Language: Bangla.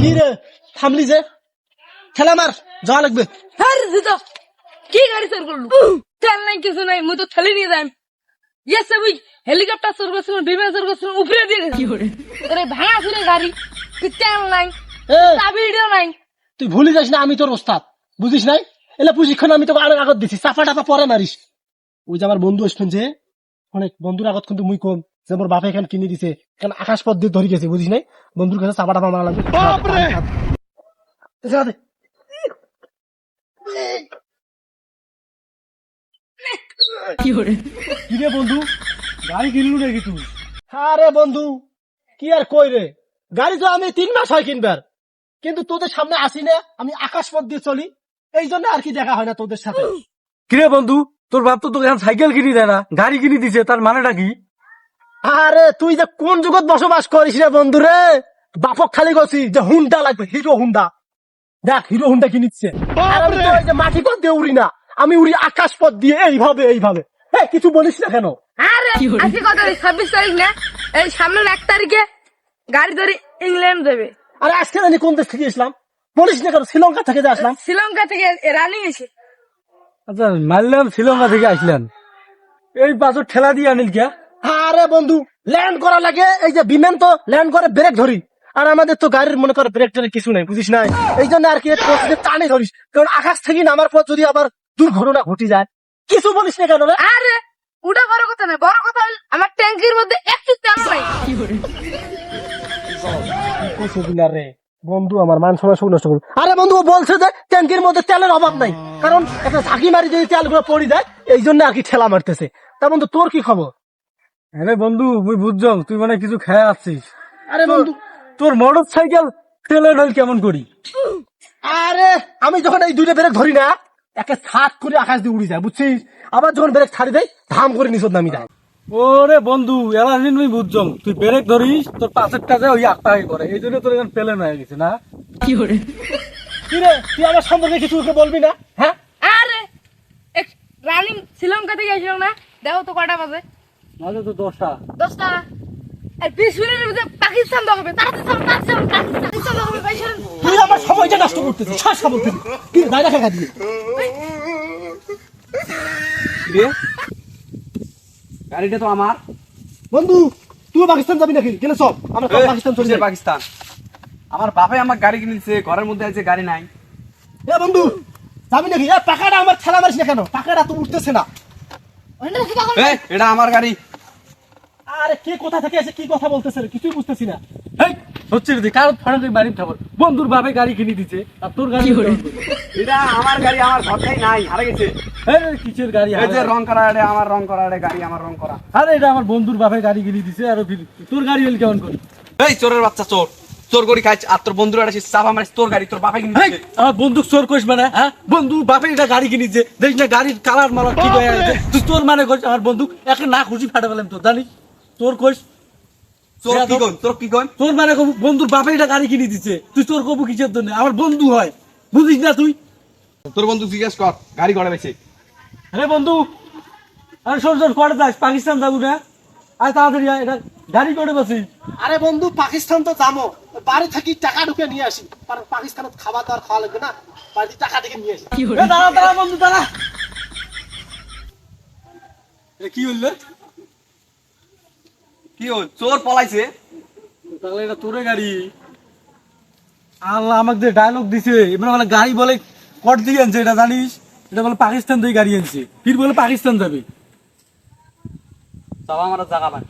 কি রে থামলি যে। ঠেলা মার যাওয়া লাগবে। হ্যাঁ কি গাড়ি করলু? তেল নাই কিছু নাই মুই তো ঠেলে নিয়ে যাই ইয়েস হেলিকপ্টার করছিল বিমান করছিল উপরে দিয়ে গেছি। আরে ভাঙা ছিল গাড়ি কি তেল নাই এ, নাই। তুই ভুলি যাস না আমি তোর ওস্তাদ। বুঝিস নাই? এলে প্রশিক্ষণ আমি তোকে অনেক আগত দিছি চাপা টাপা পরে মারিস। ওই যে আমার বন্ধু আসবেন যে অনেক বন্ধুর আগত কিন্তু মুই কম যে মোর বাপে এখানে কিনে দিছে। কারণ আকাশ পথ দিয়ে ধরে গেছে বুঝিস নাই? বন্ধুর কাছে চাপা টাপা মারা লাগবে। কি রে বন্ধু? গাড়ি কিনলু নাকি তুই? আরে বন্ধু কি আর কই রে? গাড়ি তো আমি তিন মাস হয় কিনবার। কিন্তু তোদের সামনে আসি না আমি আকাশ পথ দিয়ে চলি। এই জন্য আর কি দেখা হয় না তোদের সাথে। কিরে বন্ধু? তোর বাপ তো তোকে সাইকেল কিনে দেয় না গাড়ি কিনে দিছে তার মানেটা কি? আরে তুই যে কোন যুগত বসবাস করিস রে বন্ধু রে? বাপক খালি গছি যে হুন্ডা লাগবে হিরো হুন্ডা। দেখ হিরো হুন্ডা কিনিচ্ছে। আমি তো ওই যে মাটি পথ দিয়ে উড়ি না আমি উড়ি আকাশ পথ দিয়ে এইভাবে এইভাবে। হ্যাঁ কিছু বলিস না কেন? আরে আজকে কত ছাব্বিশ তারিখ না? এই সামনের এক তারিখে গাড়ি ধরে ইংল্যান্ড যাবে। আরে আজকে জানি কোন দেশ থেকে আসলাম বলিস না কেন শ্রীলঙ্কা থেকে আসলাম। শ্রীলঙ্কা থেকে রানিং এসে। আচ্ছা মারলাম শ্রীলঙ্কা থেকে আসলেন এই পাঁচর ঠেলা দিয়ে আনিল কে আরে বন্ধু ল্যান্ড করা লাগে এই যে বিমান তো ল্যান্ড করে ব্রেক ধরি আর আমাদের তো গাড়ির মনে করে ব্রেক ট্রেক কিছু নাই বুঝিস নাই এই জন্য আর কি টানে ধরিস কারণ আকাশ থেকে নামার পর যদি আবার দুর্ঘটনা ঘটে যায় কিছু বলিস না কেন আরে ওটা বড় কথা না বড় কথা হলো আমার ট্যাঙ্কির মধ্যে একটু তেল নাই দিনার রে বন্ধু আমার মান সময় সব নষ্ট করুন আরে বন্ধু বলছে যে ট্যাঙ্কির মধ্যে তেলের অভাব নাই। কারণ একটা ঝাঁকি মারি যদি তেলগুলো পড়ে যায় এই জন্য আর কি ঠেলা মারতেছে। তা বন্ধু তোর কি খবর? আরে বন্ধু মুই বুঝছং তুই মানে কিছু খেয়ে আসছিস। আরে বন্ধু। তোর মোটর সাইকেল তেলের ঢাল কেমন করি? আরে আমি যখন এই দুইটা ব্রেক ধরি না একে ছাদ করে আকাশ দিয়ে উড়ে যায় বুঝছিস? আবার যখন ব্রেক ছাড়ি দেয় ধাম করে নিচত নামি যায়। ওরে বন্ধু এলা দিন মুই তুই ব্রেক ধরিস তোর পাশের কাছে ওই আটটাকে করে এই জন্য তোর এখন পেলেন হয়ে গেছে না? কি রে তুই আমার সম্পর্কে কিছু ওকে বলবি না হ্যাঁ? আরে রানিং শ্রীলঙ্কা থেকে আসলো না? দেখো তো কটা বাজে। মাঝে তো দশটা। দশটা। আর বিশ মিনিটের মধ্যে পাকিস্তান দেখাবে তাড়াতাড়ি চল, পাকিস্তান দেখাবে তুই আমার সময়টা নষ্ট করতেছিস শ্বাস তুই কি রে, দায়রা দিয়ে? রে? গাড়িটা তো আমার। বন্ধু তুই পাকিস্তান যাবি নাকি? গেলে সব আমরা সব পাকিস্তান চলে যাই। পাকিস্তান। আমার বাপে আমার গাড়ি কিনে দিচ্ছে ঘরের মধ্যে আছে গাড়ি নাই। এ বন্ধু যাবি নাকি? এ টাকাটা আমার ঠেলা মারিস না কেন? টাকাটা তো উঠতেছে না। এই, এটা আমার গাড়ি। আরে কে কোথা থেকে এসে কি কথা বলতেছে রে? কিছুই বুঝতেছি না। হচ্ছে কারণ ফাড়া তুই বাড়ি খাবার? বন্ধুর বাপে গাড়ি কিনে দিছে আর তোর গাড়ি এটা আমার গাড়ি আমার ঘরটাই নাই হারে গেছে। কিসের গাড়ি? এই যে রং করা এটা আমার রং করা এটা গাড়ি আমার রং করা। আরে এটা আমার বন্ধুর বাপে গাড়ি কিনে দিছে আর তোর গাড়ি হলে কেমন করি? এই চোরের বাচ্চা চোর। চোর করি খাইছ আর তোর বন্ধুরা এটা চাপা মারিস তোর গাড়ি তোর বাপে কিনে আমার বন্দুক চোর করিস মানে হ্যাঁ? বন্ধু বাপে এটা গাড়ি কিনেছে দেখিস না গাড়ির কালার মালার কি হয়ে তুই তোর মানে করিস আমার বন্দুক একে না খুশি ফাটা পেলাম তো জানিস? তোর কইস। চোর কি কোন তোর কি কোন তোর মানে কবু বন্ধুর বাপে এটা গাড়ি কিনে দিছে। তুই তোর কবু কিসের জন্য? আমার বন্ধু হয়। বুঝিস না তুই? তোর বন্ধু জিজ্ঞেস কর গাড়ি ঘরে বেছে। আরে বন্ধু আরে শোন শোন করে যাস পাকিস্তান যাব না। আরে তাড়াতাড়ি আয়, এটা গাড়ি করে বসি। আরে বন্ধু পাকিস্তান তো যাব। বাড়ি থাকি টাকা ঢুকে নিয়ে আসি। কারণ পাকিস্তানত খাবার দাবার খাওয়া লাগবে না বাড়ি টাকা থেকে নিয়ে আসি। এ, দাঁড়া দাঁড়া বন্ধু দাঁড়া। এ, কি হইল কি হল? চোর পলাইছে। তাহলে এটা তোরে গাড়ি। আল্লাহ আমাকে যে ডায়লগ দিছে এবার বলে গাড়ি বলে কট দিয়ে আনছে, এটা জানিস? এটা বলে পাকিস্তান থেকে গাড়ি আনছে। ফির বলে পাকিস্তান যাবে। চাপা আমার জায়গা পায়